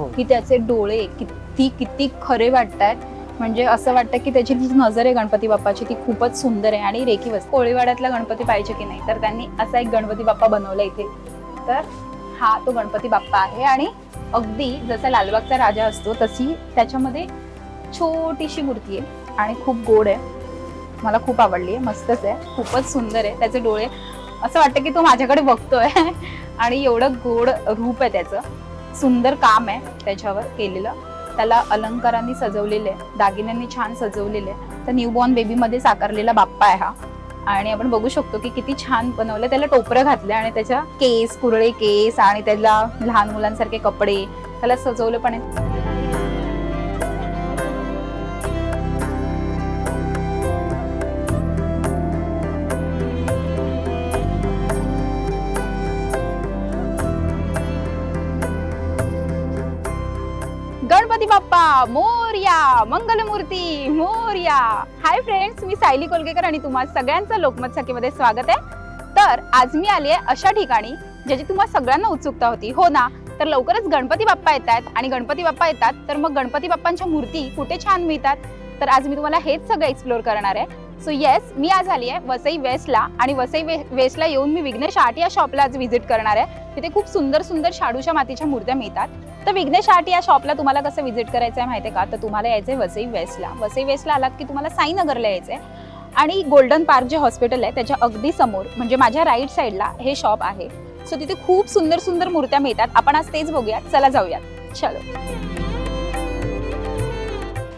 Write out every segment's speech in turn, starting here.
हो. की त्याचे डोळे किती किती खरे वाटतात म्हणजे असं वाटतं की त्याची जी नजर आहे गणपती बाप्पाची ती खूपच सुंदर आहे आणि रेखी वस्तू कोळीवाड्यातला गणपती पाहिजे की नाही तर त्यांनी असा एक गणपती बाप्पा बनवला इथे. तर हा तो गणपती बाप्पा आहे आणि अगदी जसा लालबागचा राजा असतो तशी त्याच्यामध्ये छोटीशी मूर्ती आहे आणि खूप गोड आहे. मला खूप आवडली आहे मस्तच आहे खूपच सुंदर आहे. त्याचे डोळे असं वाटतं की तो माझ्याकडे बघतोय. आणि एवढं गोड रूप आहे त्याचं. सुंदर काम आहे त्याच्यावर केलेलं. त्याला अलंकारांनी सजवलेलं आहे दागिन्यांनी छान सजवलेलं. आहे तर न्यूबॉर्न बेबीमध्ये साकारलेला बाप्पा आहे हा. आणि आपण बघू शकतो की किती छान बनवलं. त्याला टोपरं घातलं आणि त्याच्या केस कुरळे केस आणि त्याला लहान मुलांसारखे कपडे त्याला सजवलं पण आहे. मोर्या मंगलमूर्ती मोर्या. हाय फ्रेंड्स मी सायली कोलगेकर आणि तुम्हा सगळ्यांचं लोकमत सखीमध्ये स्वागत आहे. तर आज मी आली आहे अशा ठिकाणी ज्याची तुम्हा सगळ्यांना उत्सुकता होती. हो ना? तर लवकरच गणपती बाप्पा येतात आणि गणपती बाप्पा येतात तर मग गणपती बाप्पांच्या मूर्ती कुठे छान मिळतात? तर आज मी तुम्हाला हेच सगळं एक्सप्लोर करणार आहे. सो येस मी आज आली आहे वसई वेस्टला आणि वसई वे वेस्टला येऊन मी विघ्नेश आर्ट या शॉपला आज व्हिजिट करणार आहे. तिथे खूप सुंदर सुंदर शाडूच्या मातीच्या मूर्त्या मिळतात. तर विघ्नेश आर्ट या शॉपला तुम्हाला कसं व्हिजिट करायचं आहे माहिती आहे का? तर तुम्हाला यायचंय वसई वेस्टला. वसई वेस्टला आलात की तुम्हाला साईनगरला यायचंय. आणि गोल्डन पार्क जे हॉस्पिटल आहे त्याच्या अगदी समोर म्हणजे माझ्या राईट साईडला हे शॉप आहे. सो तिथे खूप सुंदर सुंदर मूर्त्या मिळतात. आपण आज तेच बघूयात. चला जाऊयात. चलो.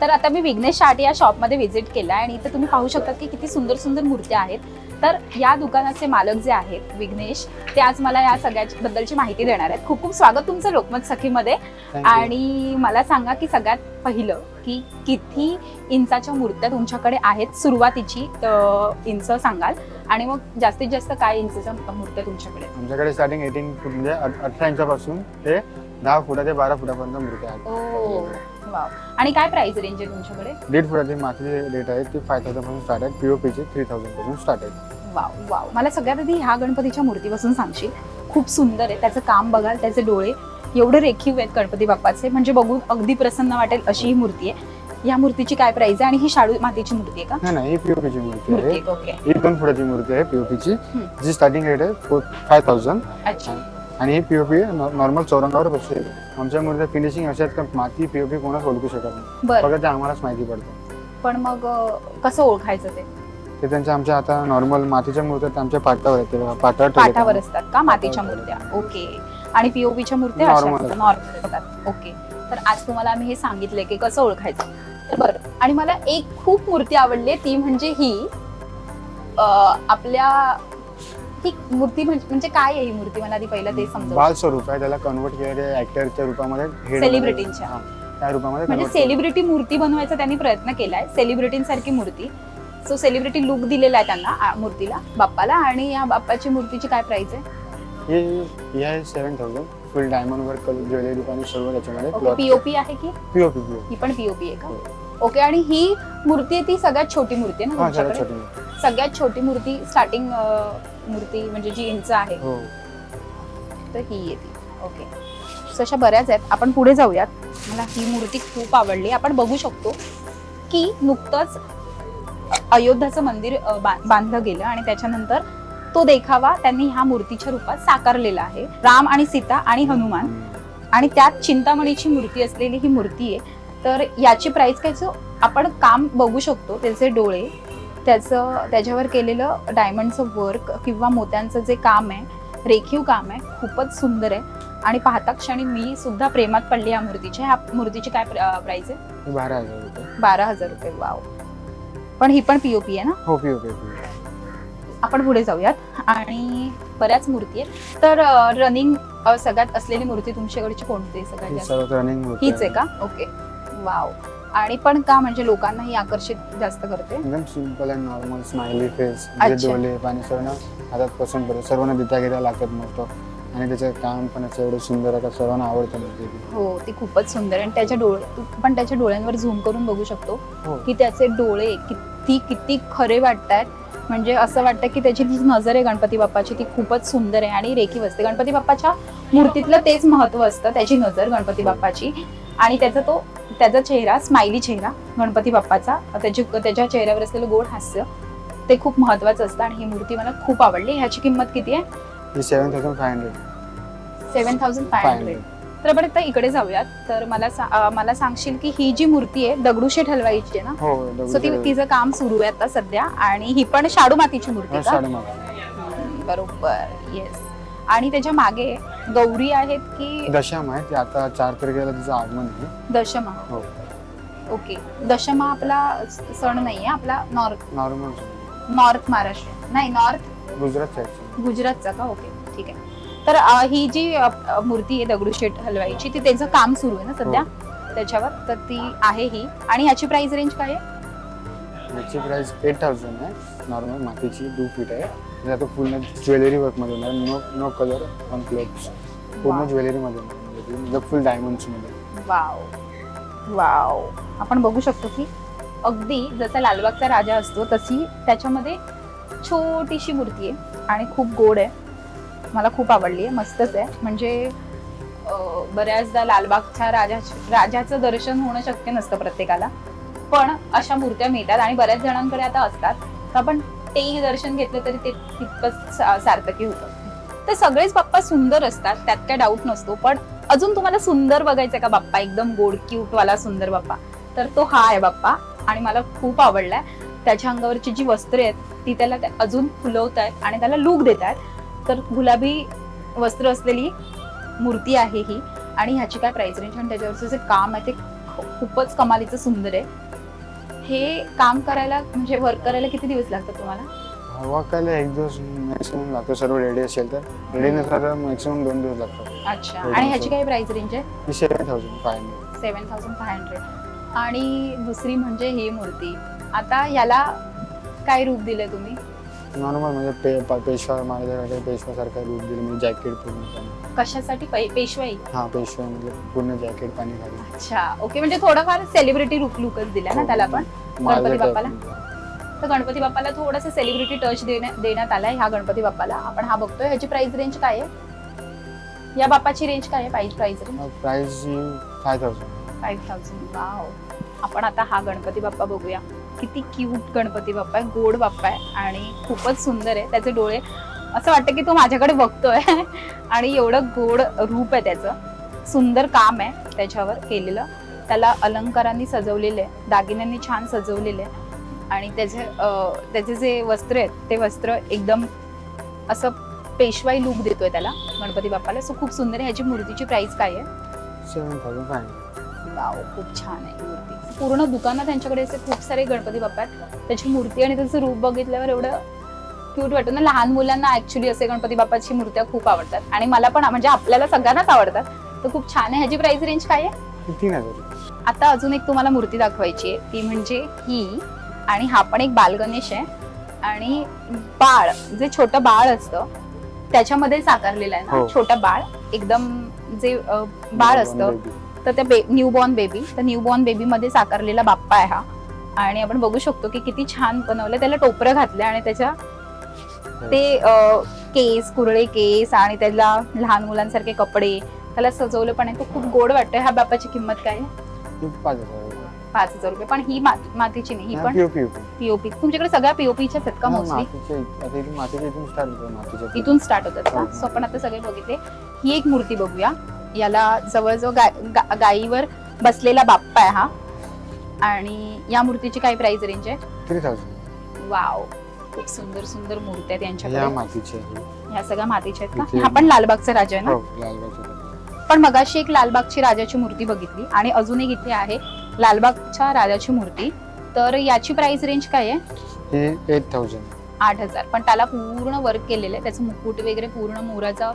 तर आता मी विघ्नेश आर्ट या शॉपमध्ये व्हिजिट केला आणि इथे तुम्ही पाहू शकता की किती सुंदर सुंदर मूर्त्या आहेत. तर या दुकानाचे मालक जे आहेत विघ्नेश ते आज मला या सगळ्या बद्दलची माहिती देणार आहेत. खूप खूप स्वागत तुमचं लोकमत सखीमध्ये. आणि मला सांगा की सगळ्यात पहिलं की किती इंचाच्या मूर्त्या तुमच्याकडे आहेत? सुरुवातीची इंच सांगाल. आणि मग जास्तीत जास्त काय इंचच्या मूर्त्या तुमच्याकडे? आमच्याकडे स्टार्टिंग एटीन फूट म्हणजे अठ- अठरा इंचापासून ते दहा फुटा ते बारा फुटापर्यंत मूर्त्या आहेत. वाव. आणि काय प्राइस रेंज आहे तुमच्याकडे? दीड फुटाची मातीची रेट आहे ती फाय थाउजंडपासून स्टार्ट आहे पीओपीची थ्री थाउजंडपासून स्टार्ट आहे. Wow wow. मला सगळ्यात आधी ह्या गणपतीच्या मूर्तीपासून सांगशील. खूप सुंदर आहे त्याचं काम बघाल त्याचे डोळे. एवढे रेखीव आहेत गणपती बाप्पाचे. म्हणजे बघून अगदी प्रसन्न वाटेल अशी ही मूर्ती आहे. या मूर्तीची काय प्राइस आहे आणि ही शाडू मातीची मूर्ती आहे का? नाही नाही ही पीओपीची मूर्ती मूर्ती आहे. आहे ओके. ही दोन फुटाची मूर्ती आहे पीओपीची हम्म. जी स्टार्टिंग रेट आहे फाय थाउजंड अच्छा. आणि ही पीओपी नॉर्मल चौरंगावर बसते आमच्या मूर्त्या फिनिशिंग अशा आहेत का माती पीओपी कोणाच ओळखू शकत नाही. बर. फक्त ते आम्हालाच माहिती पडतं. पण मग अं, कसं ओळखायचं ते? ते त्यांच्या आमच्या आता नॉर्मल मातीच्या मूर्त्या त्या आमच्या पाटावर आहेत. ते बघा, पाटावर ठेवलेत पाठावर. असतात का मातीच्या पाटावर मूर्त्या? ओके. आणि पीओपीच्या मूर्त्या अशा Normal. असतात नॉर्मल असतात. ओके. तर आज तुम्हाला आम्ही हे सांगितलंय की कसं ओळखायचं. तर बरं. आणि मला एक खूप मूर्ती आवडली ती म्हणजे ही अं, आपल्या ही मूर्ती म्हणजे म्हणजे काय आहे ही मूर्ती? मला आधी पहिलं ते समजा बाल स्वरूप आहे त्याला कन्वर्ट ऍक्टरच्या रूपामध्ये head. हा, त्या रूपामध्ये म्हणजे convert केलं. सेलिब्रिटी मूर्ती बनवायचा त्यांनी प्रयत्न केलाय. सेलिब्रिटींसारखी मूर्ती. सो सेलिब्रिटी लुक दिलेला आहे त्यांना आ, मूर्तीला बाप्पाला. आणि या बाप्पाची मूर्तीची काय प्राइस आहे? हे हे आहे seven thousand full diamond work jewellery पण सर्व त्याच्यामध्ये ओके पीओपी आहे. की? पीओपी पीओपी ही पण पीओपी आहे का? ओके आणि ही मूर्ती आहे ती सगळ्यात छोटी मूर्ती आहे ना हा सगळ्यात तुमच्याकडे? छोटी सगळ्यात छोटी मूर्ती स्टार्टिंग मूर्ती म्हणजे जी इंच आहे हो. तर ही येते ओके अशा बऱ्याच आहेत. आपण पुढे जाऊयात. मला ही मूर्ती खूप आवडली. आपण बघू शकतो की नुकतंच अयोध्याचं मंदिर बांधलं गेलं आणि त्याच्यानंतर तो देखावा त्यांनी ह्या मूर्तीच्या रूपात साकारलेला आहे. राम आणि सीता आणि हनुमान. आणि त्यात चिंतामणीची मूर्ती असलेली ही मूर्ती आहे. तर याची प्राइस काय? आपण काम बघू शकतो. त्याचे डोळे त्याचं त्याच्यावर केलेलं डायमंडचं वर्क किंवा मोत्यांचं जे काम आहे रेखीव काम आहे खूपच सुंदर आहे. आणि पाहता क्षणी मी सुद्धा प्रेमात पडली या मूर्तीच्या. ह्या मूर्तीची काय प्राइस आहे? बारा हजार रुपये. बारा हजार रुपये वाव पण ही पण पीओपी आहे ना? हो पीओपी आपण पुढे जाऊयात. आणि बऱ्याच मूर्ती आहेत. तर रनिंग सगळ्यात असलेली मूर्ती तुमच्याकडची कोणती सगळ्यात हीच आहे का? ओके वाव आणि पण का म्हणजे लोकांना ही आकर्षित जास्त करते? एकदम simple and normal smiley face अच्छा. जे डोळे पाणी सर्वांना हातात पसंत पडते. सर्वांना दित्या घेता लागतात मस्त आणि त्याचं काम पण असं एवढं सुंदर आहे का सर्वांना आवडतं म्हणजे ते. हो ती खूपच सुंदर आणि त्याच्या डोळे तू पण त्याच्या डोळ्यांवर झूम करून बघू शकतो हो. की त्याचे डोळे किती किती खरे वाटतात म्हणजे असं वाटतं की त्याची जी नजर आहे गणपती बाप्पाची ती खूपच सुंदर आहे आणि रेखीव असते. गणपती बाप्पाच्या मूर्तीतलं तेच महत्त्व असतं त्याची नजर गणपती बाप्पाची. आणि त्याचा तो त्याचा चेहरा स्माइली चेहरा गणपती बाप्पाचा त्याची त्याच्या चेहऱ्यावर असलेलं गोड हास्य ते खूप महत्वाचं असतं आणि ही मूर्ती मला खूप आवडली. ह्याची किंमत किती आहे? ही seven thousand five hundred thousand five तर बरं आता इकडे जाऊयात. तर मला सा- मला सांगशील की ही जी मूर्ती आहे दगडूशेठ हलवाईची आहे ना? हो सो ती तिचं काम सुरू आहे आता सध्या आणि ही पण शाडू मातीची मूर्ती का? बरोबर. येस आणि त्याच्यामागे गौरी आहेत की दशाम आहे ती आता चार तारखेला तिचं आगमन आहे. दशमा. हो. ओके. दशमा आपला स- सण नाहीये आपला नॉर्थ. Normal north Maharashtra. नाही नॉर्थ? गुजरात गुजरातचा का? ओके. ठीक आहे. तर अं, ही जी अं, अं, मूर्ती आहे दगडूशेठ हलवाईची ती त्याचं काम सुरू आहे ना सध्या? त्याच्यावर? तर ती आहे ही. आणि ह्याची प्राइस रेंज काय आहे? याची प्राइस एट थाउजंड आहे. नॉर्मल मातीची टू फीट आहे. आता पूर्ण ज्वेलरी वर्कमध्ये होणार. No no colour on clothes पूर्ण. ज्वेलरीमध्ये होणार. म्हणजे म्हणजे फुल डायमंड्समध्ये वाव वाव आपण बघू शकतो की अगदी जसा लालबागचा राजा असतो तशी त्याच्यामध्ये छोटीशी मूर्ती आहे आणि खूप गोड आहे. मला खूप आवडली आहे. मस्तच आहे. म्हणजे बऱ्याचदा लालबागच्या राजा राजाचं दर्शन होणं शक्य नसतं प्रत्येकाला. पण अशा मूर्त्या मिळतात आणि बऱ्याच जणांकडे आता असतात. तर आपण तेही दर्शन घेतलं तरी ते तितकंच सार्थकी होतं. तर सगळेच बाप्पा सुंदर असतात त्यात काय डाऊट नसतो. पण अजून तुम्हाला सुंदर बघायचा का बाप्पा? एकदम गोड क्यूट वाला सुंदर बाप्पा. तर तो हा आहे बाप्पा आणि मला खूप आवडलाय. त्याच्या अंगावरची जी वस्त्रे आहेत ती त्याला अजून फुलवत आहेत आणि त्याला लूक देत आहेत तर गुलाबी वस्त्र असलेली मूर्ती आहे ही आणि ह्याची काय प्राइस रेंज आणि त्याच्यावरचं जे काम आहे ते खूपच कमालीचं सुंदर आहे. हे काम करायला म्हणजे वर्क करायला किती दिवस लागतात तुम्हाला? कायला एक दिवस मॅक्सिमम लागतो सर्व रेडी असेल तर. रेडी नसला तर मॅक्सिमम दोन दिवस लागतात. अच्छा. आणि ह्याची. काय प्राइस रेंज आहे? ही seven thousand five hundred seven thousand five hundred आणि दुसरी म्हणजे ही मूर्ती. आता याला काय रूप दिलंय तुम्ही? नॉर्मल म्हणजे पे प- पेशवा माझ्याकडे पेशवासारखा रूप दिलं म्हणजे जॅकेट पूर्ण कशासाठी? पै- पेशवाई? हा पेशवा म्हणजे पूर्ण जॅकेट पाणी घालून. अच्छा. ओके म्हणजे थोडंफार सेलिब्रिटी रूप लुकच दिला ना त्याला पण? गणपती बाप्पाला? तर गणपती बाप्पाला थोडस सेलिब्रिटी टच देण्यात आलाय ह्या गणपती बाप्पाला. आपण हा बघतोय. ह्याची प्राइस रेंज काय आहे? या बाप्पाची रेंज काय आहे? Price price range price five thousand five thousand wow आपण आता हा गणपती बाप्पा बघूया. किती क्यूट गणपती बाप्पा आहे. गोड बाप्पा आहे. आणि खूपच सुंदर आहे. त्याचे डोळे असं वाटतं की तो माझ्याकडे बघतोय. आणि एवढं गोड रूप आहे त्याचं. सुंदर काम आहे त्याच्यावर केलेलं. त्याला अलंकारांनी सजवलेले आहे. दागिन्यांनी छान सजवलेले आणि त्याचे त्याचे जे वस्त्र आहेत ते वस्त्र एकदम असं पेशवाई लूक देतोय त्याला गणपती बाप्पाला. सो खूप सुंदर आहे. ह्याची मूर्तीची प्राइस काय आहे? Seven thousand five hundred. Wow खूप छान आहे मूर्ती. पूर्ण दुकानात त्यांच्याकडे असे खूप सारे गणपती बाप्पा आहेत. त्याची मूर्ती आणि त्याचं रूप बघितल्यावर एवढं क्यूट वाटतं ना. लहान मुलांना ऍक्च्युली असे गणपती बाप्पाची मूर्त्या खूप आवडतात. आणि मला पण म्हणजे आपल्याला सगळ्यांनाच आवडतात. तर खूप छान आहे. ह्याची प्राइस रेंज काय आहे? तीन हजार आता अजून एक तुम्हाला मूर्ती दाखवायची आहे. ती म्हणजे ही. आणि हा पण एक बालगणेश आहे. आणि बाळ जे छोटं बाळ असतं त्याच्यामध्ये साकारलेलं आहे ना हो. छोटं बाळ एकदम जे अं, बाळ असतं तर त्या बे न्यूबॉर्न बेबी तर न्यूबॉर्न बेबी मध्ये साकारलेला बाप्पा आहे हा. आणि आपण बघू शकतो की किती छान बनवलं त्याला टोपरं घातलं आणि त्याच्या ते अं, केस कुरळे केस आणि त्याला लहान मुलांसारखे कपडे त्याला सजवलं पण आहे. तो खूप गोड वाटतंय. ह्या बाप्पाची किंमत काय? आहे पाच हजार पाच हजार रुपये. पण ही मातीची नाही ही पण पीओ पीओ पीओपी तुमच्याकडे सगळ्या पीओपीच्याच आहेत का मोस्टली आता इथून स्टार्ट होतं मातीचे इथून स्टार्ट होतात. सो आपण आता सगळे बघितले. ही एक मूर्ती बघूया. याला जवळजवळ गाय गा- गायीवर बसलेला बाप्पा आहे हा. आणि या मूर्तीची काय प्राइस रेंज आहे? थ्री थाउजंड वाव खूप सुंदर सुंदर मूर्ती आहेत या यांच्याकडे. मातीचे आहे ह्या सगळ्या मातीच्या आहेत का? इथे- हा पण लालबागचा राजा आहे ना? हो लालबागचे कलर. पण मगाशी एक लालबागची राजाची मूर्ती बघितली आणि अजून एक इथे आहे लालबागच्या राजाची मूर्ती. तर याची प्राइस रेंज काय आहे? ही एट थाउजंड आठ हजार. पण त्याला पूर्ण वर्क केलेलं आहे. त्याचं मुकुट वगैरे पूर्ण मोराचा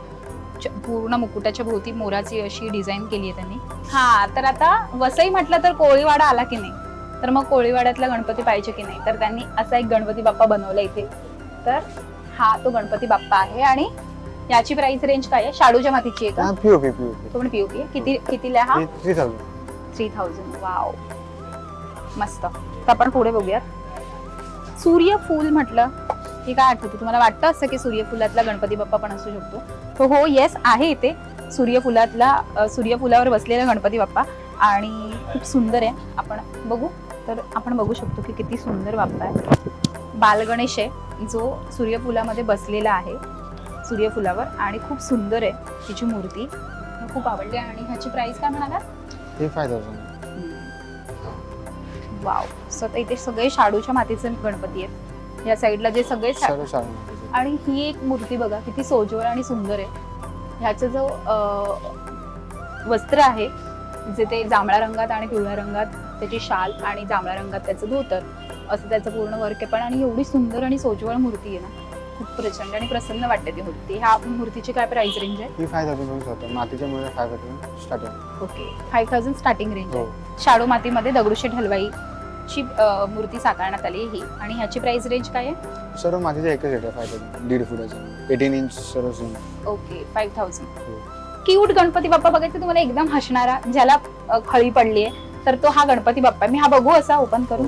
च- पूर्ण मुकुटाच्या भोवती मोराची अशी डिझाईन केली आहे त्यांनी. हा तर आता वसई म्हटलं तर कोळीवाडा आला की नाही? तर मग कोळीवाड्यातला गणपती पाहिजे की नाही? तर त्यांनी असा एक गणपती बाप्पा बनवला इथे. तर हा तो गणपती बाप्पा आहे आणि याची प्राइस रेंज काय आहे? शाडूच्या मातीची आहे का? हा पीओ पी पीओ पी तो पण पीओपी आहे. किती कितीला आहे हा ही three thousand three thousand wow मस्त. तर आपण पुढे बघूयात. सूर्यफूल म्हटलं की काय आठवतं? तुम्हाला वाटतं असं की सूर्यफुलातला गणपती बाप्पा पण असू शकतो? तो हो येस आहे इथे. सूर्यफुलातला सूर्यफुलावर बसलेला गणपती बाप्पा. आणि खूप सुंदर आहे. आपण बघू. तर आपण बघू शकतो की किती सुंदर बाप्पा आहे. बालगणेश आहे जो सूर्यफुलामध्ये बसलेला आहे. सूर्यफुलावर आणि खूप सुंदर आहे तिची मूर्ती. खूप आवडली आणि ह्याची प्राइस काय म्हणाला? फाय थाउजंड वाव सो इथे सगळे शाडूच्या मातीचे गणपती आहेत. या साईडला जे सगळे आणि ही एक मूर्ती बघा किती सोजवळ आणि सुंदर आहे. ह्याचं जो वस्त्र आहे जे ते जांभळ्या रंगात आणि पिवळ्या रंगात त्याची शाल आणि जांभळ्या रंगात त्याचं धोतर असं त्याचं पूर्ण वर्क आहे. पण आणि एवढी सुंदर आणि सोजवळ मूर्ती आहे ना. खूप प्रचंड आणि प्रसन्न वाटते ती मूर्ती. ह्या मूर्तीची काय प्राइस रेंज आहे? ही फाय थाउजंड होतं मातीच्या मुळे five thousand starting okay five thousand starting range हो आहे. शाडू मातीमध्ये दगडूशेठ हलवाईची अं, मूर्ती साकारण्यात आली आहे ही. आणि ह्याची प्राइस रेंज काय आहे? सर्व मातीचं एकच रेट आहे फाय थाउजंड दीड फुटाचं. एटीन इंच सर्व ओके फाईव्ह थाउजंड हो. क्यूट गणपती बाप्पा बघायचं तुम्हाला एकदम हसणारा ज्याला अ, खळी पडली आहे तर तो हा गणपती बाप्पा आहे. मी हा बघू असा ओपन करून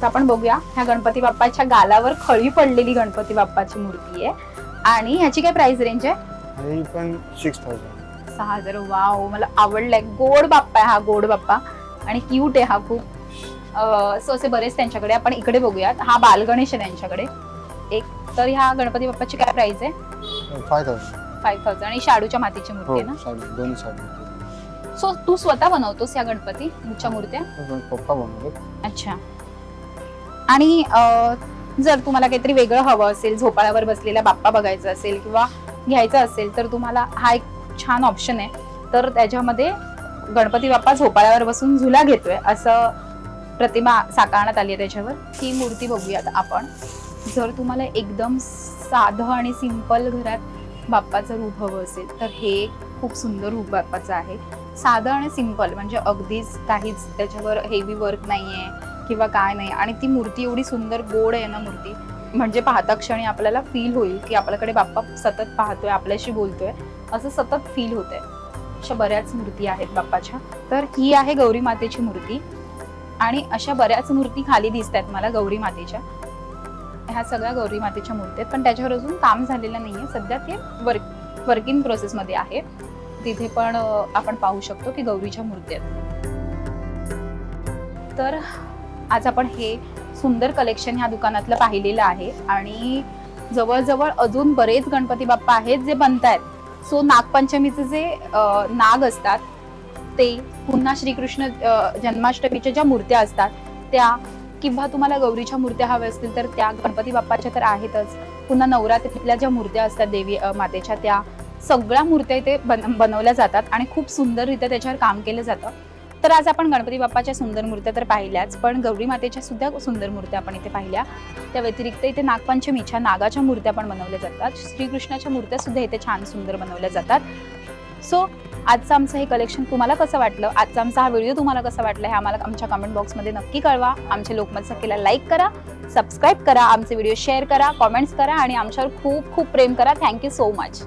तर आपण बघूया. ह्या गणपती बाप्पाच्या गालावर खळी पडलेली गणपती बाप्पाची मूर्ती आहे. आणि ह्याची काय प्राइस रेंज आहे? आणि ही पण सिक्स थाउजंड सहा हजार. वाव मला आवडलाय. गोड बाप्पा आहे हा गोड बाप्पा. आणि क्यूट आहे हा खूप. सो असे बरेच त्यांच्याकडे. आपण इकडे बघूयात. हा बालगणेश आहे त्यांच्याकडे. एक तर ह्या गणपती बाप्पाची काय प्राइस आहे? फाय थाउजंड फाईव्ह थाउजंड आणि शाडूच्या मातीची मूर्ती हो आहे ना? साडी दोन्ही साडी सो तू स्वतः बनवतोस या गणपतीच्या मूर्त्या? पप्पा बनवले अच्छा. आणि जर तुम्हाला काहीतरी वेगळं हवं असेल झोपाळ्यावर बसलेला बाप्पा बघायचा असेल किंवा घ्यायचा असेल तर तुम्हाला हा एक छान ऑप्शन आहे. तर त्याच्यामध्ये गणपती बाप्पा झोपाळ्यावर बसून झुला घेतोय असं प्रतिमा साकारण्यात आली आहे त्याच्यावर. ही मूर्ती बघूयात आपण. जर तुम्हाला एकदम साधं आणि सिंपल घरात बाप्पाचं रूप हवं असेल तर हे खूप सुंदर रूप बाप्पाचं आहे. साधं आणि सिंपल म्हणजे अगदीच काहीच त्याच्यावर हेवी वर्क नाही आहे किंवा काय नाही. आणि ती मूर्ती एवढी सुंदर गोड आहे ना मूर्ती म्हणजे पाहता क्षणी आपल्याला फील होईल की आपल्याकडे बाप्पा सतत पाहतोय आपल्याशी बोलतोय. असं सतत फील होत आहे अशा बऱ्याच मूर्ती आहेत बाप्पाच्या. तर ही आहे गौरी मातेची मूर्ती. आणि अशा बऱ्याच मूर्ती खाली दिसत आहेत मला गौरी मातेच्या. ह्या सगळ्या गौरी मातेच्या मूर्ती आहेत. पण त्याच्यावर अजून काम झालेलं नाहीये. सध्या ते वर्क वर्किंग प्रोसेसमध्ये आहे तिथे पण आपण पाहू शकतो की गौरीच्या मूर्ती आहेत. तर आज आपण हे सुंदर कलेक्शन ह्या दुकानातलं पाहिलेलं आहे. आणि जवळजवळ अजून बरेच गणपती बाप्पा आहेत जे बनत आहेत सो नागपंचमीचे जे नाग असतात ते पुन्हा श्रीकृष्ण जन्माष्टमीच्या ज्या मूर्त्या असतात त्या किंवा तुम्हाला गौरीच्या मूर्त्या हव्या असतील तर त्या गणपती बाप्पाच्या तर आहेतच. पुन्हा नवरात्रीतल्या ज्या मूर्त्या असतात देवी मातेच्या त्या सगळ्या मूर्त्या इथे बन बनवल्या जातात आणि खूप सुंदररित्या त्याच्यावर काम केलं जातं. तर आज आपण गणपती बाप्पाच्या सुंदर मूर्त्या तर पाहिल्याच पण गौरी मातेच्या सुद्धा सुंदर मूर्त्या आपण इथे पाहिल्या. त्या व्यतिरिक्त इथे नागपंचमीच्या नागाच्या मूर्त्या पण बनवल्या जातात. श्रीकृष्णाच्या मूर्त्या सुद्धा इथे छान सुंदर बनवल्या जातात. सो आजचं आमचं हे कलेक्शन तुम्हाला कसं वाटलं? आजचा आमचा हा व्हिडिओ तुम्हाला कसा वाटला हे आम्हाला आमच्या कमेंट बॉक्समध्ये नक्की कळवा. आमच्या लोकमत सखेला लाईक करा सबस्क्राईब करा आमचे व्हिडिओ शेअर करा कॉमेंट्स करा आणि आमच्यावर खूप खूप प्रेम करा. Thank you so much